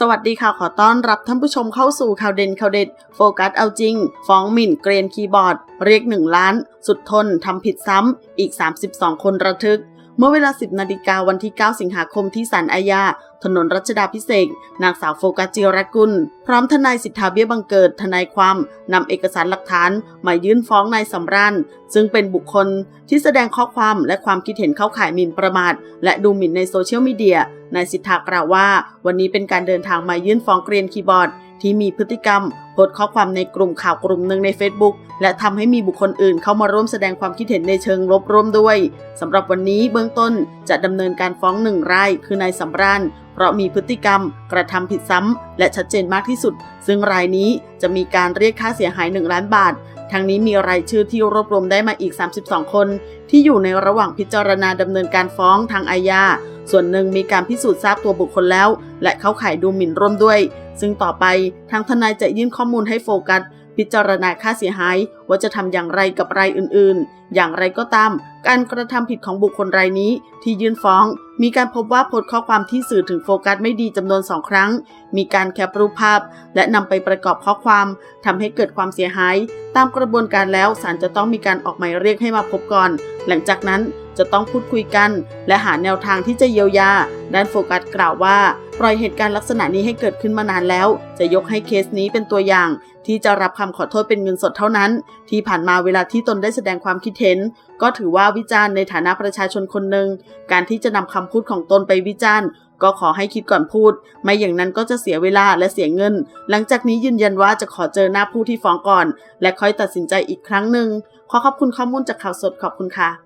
สวัสดีค่ะขอต้อนรับท่านผู้ชมเข้าสู่ข่าวเด่นข่าวเด็ด โฟกัสเอาจริง ฟ้องหมิ่นเกรียนคีย์บอร์ด เรียก 1 ล้าน สุดทนทำผิดซ้ำ อีก 32 คนระทึก เมื่อเวลา 10 นาฬิกาวันที่ 9 สิงหาคมที่ศาลอาญาถนนรัชดาพิเศษนางสาวโฟกัสจิรกุล พร้อมทนายสิทธาเบี้ยบังเกิด ทนายความนำเอกสารหลักฐานมายื่นฟ้องนายสำราญซึ่งเป็นบุคคลที่แสดงข้อความและความคิดเห็นเข้าข่ายหมิ่นประมาท และดูหมิ่นในโซเชียลมีเดียนายสิทธากล่าวว่า วันนี้เป็นการเดินทางมายื่นฟ้องเกรียนคีย์บอร์ด ที่มีพฤติกรรมโพสข้อความในกลุ่มข่าวกลุ่มหนึ่งใน Facebook และทำให้มีบุคคลอื่นเข้ามาร่วมแสดงความคิดเห็นในเชิงลบร่วมด้วยสำหรับวันนี้เบื้องต้นจะดำเนินการฟ้องหนึ่งรายคือนายสำราญเพราะมีพฤติกรรมกระทำผิดซ้ำและชัดเจนมากที่สุด ซึ่งรายนี้จะมีการเรียกค่าเสียหาย 1 ล้านบาททั้งนี้มีรายชื่อที่รวบรวมได้มาอีก 32 คน ที่อยู่ในระหว่างพิจารณาดำเนินการฟ้องทางอาญา ส่วนหนึ่งมีการพิสูจน์ทราบตัวบุคคลแล้ว และเข้าข่ายดูหมิ่นร่วมด้วย ซึ่งต่อไปทางทนายจะยื่นข้อมูลให้โฟกัส พิจารณาค่าเสียหาย ว่าจะทำอย่างไรกับรายอื่นๆ อย่างไรก็ตาม การกระทำผิดของบุคคลรายนี้ ที่ยื่นฟ้อง มีการพบว่าโพสข้อความที่สื่อถึงโฟกัสไม่ดีจำนวนสองครั้ง มีการแคปรูปภาพ และนำไปประกอบข้อความทำให้เกิดความเสียหาย ตามกระบวนการแล้วศาลจะต้องมีการออกหมายเรียกให้มาพบก่อน หลังจากนั้น จะต้องพูดคุยกัน และหาแนวทางที่จะเยียวยา ด้านโฟกัสกล่าวว่า ปล่อยเหตุการณ์ลักษณะนี้ให้เกิดขึ้นมานานแล้ว จะยกให้เคสนี้เป็นตัวอย่าง ที่จะรับคำขอโทษเป็นเงินสดเท่านั้น ที่ผ่านมาเวลาที่ตนได้แสดงความคิดเห็น ก็ถือว่าวิจารณ์ในฐานะประชาชนคนหนึ่งการที่จะนำคำพูดของตนไปวิจารณ์ก็ขอให้คิดก่อนพูด ไม่อย่างนั้นก็จะเสียเวลาและเสียเงิน หลังจากนี้ยืนยันว่าจะขอเจอหน้าผู้ที่ฟ้องก่อน และค่อยตัดสินใจอีกครั้งหนึ่งขอขอบคุณข้อมูลจากข่าวสดขอบคุณค่ะ